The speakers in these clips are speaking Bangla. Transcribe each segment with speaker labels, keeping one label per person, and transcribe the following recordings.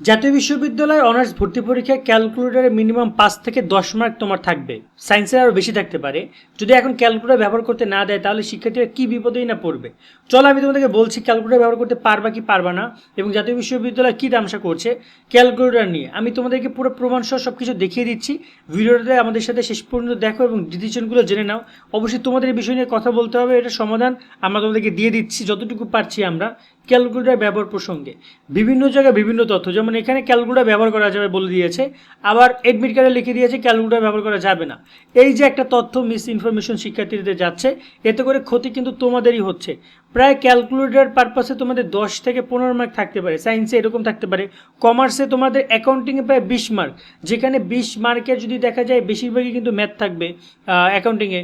Speaker 1: জাতীয় বিশ্ববিদ্যালয় অনার্স ভর্তি পরীক্ষায় ক্যালকুলেটরে মিনিমাম পাঁচ থেকে দশ মার্ক তোমার থাকবে। সায়েন্সের আরও বেশি থাকতে পারে। যদি এখন ক্যালকুলেটার ব্যবহার করতে না দেয়, তাহলে শিক্ষার্থীরা কী বিপদেই না পড়বে? চলো, আমি তোমাদেরকে বলছি, ক্যালকুলেটার ব্যবহার করতে পারবা কি পারবা না এবং জাতীয় বিশ্ববিদ্যালয় কী দামসা করছে ক্যালকুলেটার নিয়ে। আমি তোমাদেরকে পুরো প্রমাণ সহ সব কিছু দেখিয়ে দিচ্ছি। ভিডিওটাতে আমাদের সাথে শেষ পর্যন্ত দেখো এবং ডিসিশনগুলো জেনে নাও। অবশ্যই তোমাদের এই বিষয় নিয়ে কথা বলতে হবে, এটা সমাধান আমরা তোমাদেরকে দিয়ে দিচ্ছি, যতটুকু পারছি আমরা। ক্যালকুলেটর ব্যবহার প্রসঙ্গে। বিভিন্ন জায়গায় বিভিন্ন তথ্য, যেমন এখানে ক্যালকুলেটার ব্যবহার করা যাবে বলে দিয়েছে, আবার এডমিট কার্ডে লিখে দিয়েছে ক্যালকুলেটার ব্যবহার করা যাবে না। এই যে একটা তথ্য মিস ইনফরমেশন শিক্ষার্থীদের যাচ্ছে, এতে করে ক্ষতি কিন্তু তোমাদেরই হচ্ছে। প্রায় ক্যালকুলেটার পারপাসে তোমাদের দশ থেকে পনেরো মার্ক থাকতে পারে। সায়েন্সে এরকম থাকতে পারে। কমার্সে তোমাদের অ্যাকাউন্টিংয়ে প্রায় বিশ মার্ক যেখানে বিশ মার্কে যদি দেখা যায়, বেশিরভাগই কিন্তু ম্যাথ থাকবে অ্যাকাউন্টিংয়ে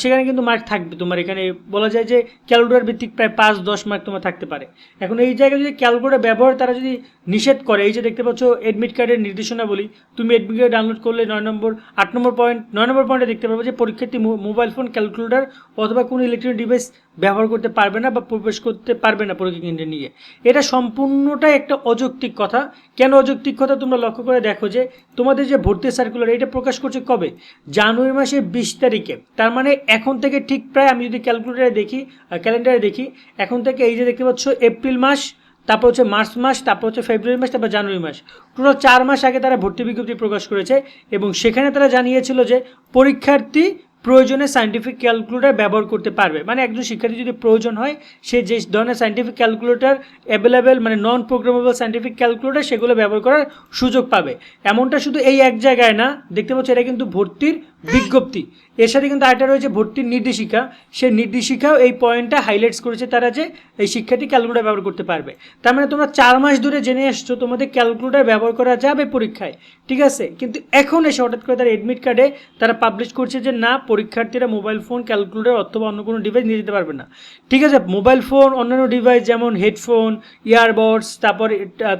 Speaker 1: সেখানে কিন্তু মার্ক থাকবে তোমার। এখানে বলা যায় যে ক্যালকুলেটার ভিত্তিক প্রায় পাঁচ দশ মার্ক তোমার থাকতে পারে। এখন এই জায়গায় যদি ক্যালকুলেটার ব্যবহার তারা যদি নিষেধ করে, এই যে দেখতে পাচ্ছ এডমিট কার্ডের নির্দেশনা বলি তুমি এডমিট কার্ড ডাউনলোড করলে নয় নম্বর, আট নম্বর পয়েন্ট নয় নম্বর পয়েন্টে দেখতে পাবো যে পরীক্ষার্থী মোবাইল ফোন ক্যালকুলেটার অথবা কোনো ইলেকট্রনিক ডিভাইস ব্যবহার করতে পারবে না বা প্রবেশ করতে পারবে না পরীক্ষা কেন্দ্রে নিয়ে। এটা সম্পূর্ণটাই একটা অযৌক্তিক কথা। কেন অযৌক্তিক কথা? তোমরা লক্ষ্য করে দেখো যে, তোমাদের যে ভর্তি সার্কুলার এটা প্রকাশ করছে কবে? জানুয়ারি মাসের বিশ তারিখে। তার মানে এখন থেকে ঠিক প্রায় আমি যদি ক্যালকুলেটারে দেখি ক্যালেন্ডারে দেখি, এখন থেকে এই যে দেখতে পাচ্ছ, এপ্রিল মাস, তারপর হচ্ছে মার্চ মাস, তারপর হচ্ছে ফেব্রুয়ারি মাস, তারপর জানুয়ারি মাস। টোটাল চার মাস আগে তারা ভর্তি বিজ্ঞপ্তি প্রকাশ করেছে এবং সেখানে তারা জানিয়েছিল যে, পরীক্ষার্থী প্রয়োজনে সাইন্টিফিক ক্যালকুলেটার ব্যবহার করতে পারবে। মানে একজন শিক্ষার্থী যদি প্রয়োজন হয়, সে যে ধরনের সাইন্টিফিক ক্যালকুলেটার অ্যাভেলেবেল মানে নন প্রোগ্রামেবল সাইন্টিফিক ক্যালকুলেটার সেগুলো ব্যবহার করার সুযোগ পাবে। এমনটা শুধু এই এক জায়গায় না, দেখতে পাচ্ছ এটা কিন্তু ভর্তির বিজ্ঞপ্তি। এর সাথে কিন্তু আরেকটা রয়েছে ভর্তির নির্দেশিকা। সেই নির্দেশিকাও এই পয়েন্টটা হাইলাইটস করেছে তারা যে এই শিক্ষার্থী ক্যালকুলেটর ব্যবহার করতে পারবে। তার মানে তোমরা চার মাস ধরে জেনে এসছো তোমাদের ক্যালকুলেটর ব্যবহার করা যাবে পরীক্ষায়। ঠিক আছে? কিন্তু এখন এসে হঠাৎ করে তারা এডমিট কার্ডে তারা পাবলিশ করছে যে না, পরীক্ষার্থীরা মোবাইল ফোন ক্যালকুলেটর অথবা অন্য কোনো ডিভাইস নিয়ে যেতে পারবে না। ঠিক আছে? মোবাইল ফোন অন্যান্য ডিভাইস যেমন হেডফোন ইয়ারবডস তারপর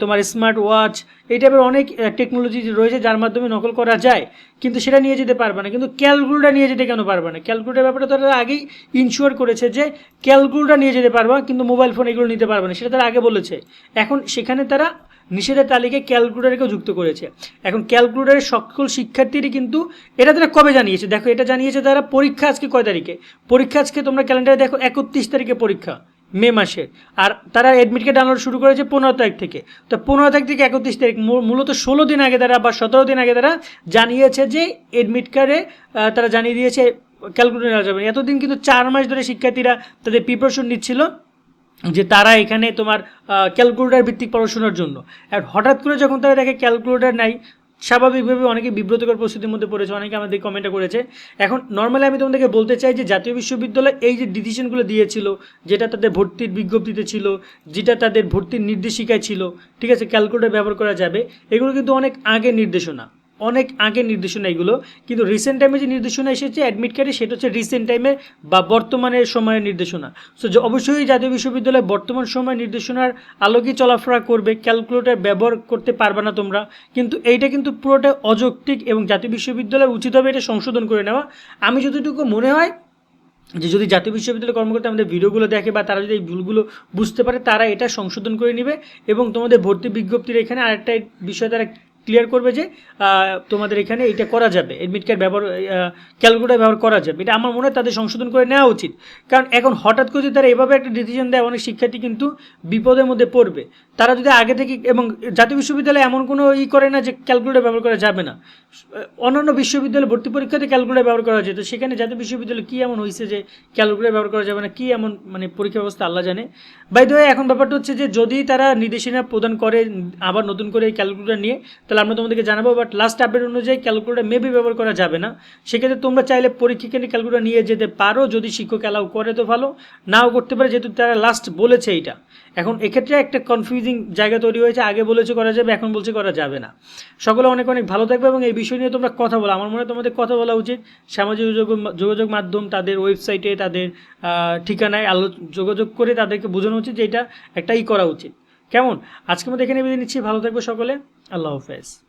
Speaker 1: তোমার স্মার্ট ওয়াচ এই টাইপের অনেক টেকনোলজি রয়েছে যার মাধ্যমে নকল করা যায়। কিন্তু সেটা নিয়ে যেতে পারবে না। কিন্তু ক্যালকুলটা নিয়ে যেতে কেন পারবে না? ক্যালকুলেটার ব্যাপারে তারা আগেই ইনশিওর করেছে যে ক্যালকুলটা নিয়ে যেতে পারবা, কিন্তু মোবাইল ফোন এগুলো নিতে পারবে না। সেটা তারা আগে বলেছে। এখন সেখানে তারা নিষেধের তালিকায় ক্যালকুলেটারকেও যুক্ত করেছে। এখন ক্যালকুলেটারের সকল শিক্ষার্থীরই কিন্তু এটা তারা কবে জানিয়েছে? দেখো, এটা জানিয়েছে তারা পরীক্ষা আজকে কয় তারিখে? পরীক্ষা আজকে তোমরা ক্যালেন্ডারে দেখো একত্রিশ তারিখে পরীক্ষা। মে মাসের আর তারা অ্যাডমিট কার্ড ডাউনলোড শুরু করেছে পনেরো তারিখ থেকে। তো পনেরো তারিখ থেকে একত্রিশ তারিখ মূলত ষোলো দিন আগে তারা বা সতেরো দিন আগে তারা জানিয়েছে যে অ্যাডমিট কার্ডে তারা জানিয়ে দিয়েছে ক্যালকুলেটর নেওয়া যাবে। এতদিন কিন্তু চার মাস ধরে শিক্ষার্থীরা তাদের প্রিপারেশন নিচ্ছিল যে তারা এখানে তোমার ক্যালকুলেটার ভিত্তিক পড়াশোনার জন্য। আর হঠাৎ করে যখন তারা দেখে ক্যালকুলেটার নাই স্বাভাবিকভাবে অনেকে বিব্রতকর পরিস্থিতির মধ্যে পড়েছে, অনেকে আমাদের কমেন্টটা করেছে। এখন নর্মালি আমি তোমাদেরকে বলতে চাই যে জাতীয় বিশ্ববিদ্যালয় এই যে ডিসিশনগুলো দিয়েছিল, যেটা তাদের ভর্তির বিজ্ঞপ্তিতে ছিল, যেটা তাদের ভর্তির নির্দেশিকায় ছিল, ঠিক আছে ক্যালকুলেটার ব্যবহার করা যাবে, এগুলো কিন্তু অনেক আগে নির্দেশনা। অনেক আগে নির্দেশনা এগুলো। কিন্তু রিসেন্ট টাইমে যে নির্দেশনা এসেছে অ্যাডমিট কার্ডে সেটা হচ্ছে রিসেন্ট টাইমে বা বর্তমানের সময়ের নির্দেশনা। সো যে অবশ্যই জাতীয় বিশ্ববিদ্যালয় বর্তমান সময় নির্দেশনার আলোকে চলাফেরা করবে ক্যালকুলেটর ব্যবহার করতে পারবে না তোমরা। কিন্তু এইটা কিন্তু পুরোটা অযৌক্তিক এবং জাতীয় বিশ্ববিদ্যালয় উচিত হবে এটা সংশোধন করে নেওয়া। আমি যতটুকু মনে হয় যে যদি জাতীয় বিশ্ববিদ্যালয় কর্মকর্তা আমাদের ভিডিওগুলো দেখে বা তারা যদি এই ভুলগুলো বুঝতে পারে, তারা এটা সংশোধন করে নেবে এবং তোমাদের ভর্তি বিজ্ঞপ্তির এখানে আরেকটা বিষয় তারা ক্লিয়ার করবে যে তোমাদের এখানে এটা করা যাবে। এডমিট কার্ড ব্যবহার ক্যালকুলেটার ব্যবহার করা যাবে। এটা আমার মনে হয় তাদের সংশোধন করে নেওয়া উচিত। কারণ এখন হঠাৎ করে যদি তারা এভাবে একটা ডিসিশন দেয়, অনেক শিক্ষার্থী কিন্তু বিপদের মধ্যে পড়বে। তারা যদি আগে থেকে, এবং জাতীয় বিশ্ববিদ্যালয় এমন কোনো ই করে না যে ক্যালকুলেটার ব্যবহার করা যাবে না। অন্যান্য বিশ্ববিদ্যালয় ভর্তি পরীক্ষাতে ক্যালকুলেটার ব্যবহার করা যেত সেখানে জাতীয় বিশ্ববিদ্যালয় কী এমন হয়েছে যে ক্যালকুলেটার ব্যবহার করা যাবে না? কী এমন মানে পরীক্ষা ব্যবস্থা আল্লাহ জানে? বাই এখন ব্যাপারটা হচ্ছে যে যদি তারা নির্দেশনা প্রদান করে, আবার নতুন করে ক্যালকুলেটার নিয়ে তাহলে আমরা তোমাদেরকে জানাব বাট লাস্ট আপডেট অনুযায়ী ক্যালকুলেটার মেবি ব্যবহার করা যাবে না। সেক্ষেত্রে তোমরা চাইলে পরীক্ষা কেন্দ্রে ক্যালকুলেটার নিয়ে যেতে পারো, যদি শিক্ষক অ্যালাউ করে তো ভালো, নাও করতে পারে, যেহেতু তারা লাস্ট বলেছে এইটা। এখন এক্ষেত্রে একটা কনফিউজিং জায়গা তৈরি হয়েছে, আগে বলেছে করা যাবে, এখন বলছে করা যাবে না। সকলে অনেক অনেক ভালো থাকবে এবং এই বিষয় নিয়ে তোমরা কথা বলো। আমার মনে হয় তোমাদের কথা বলা উচিত। সামাজিক যোগাযোগ মাধ্যম, তাদের ওয়েবসাইটে তাদের ঠিকানায় আলো, যোগাযোগ করে তাদেরকে বোঝানো উচিত যে এটা একটা ই করা উচিত। কেমন? আজকে মধ্যে এখানে বেঁধে নিচ্ছি। ভালো থাকবে সকলে। আল্লাহ হাফেজ।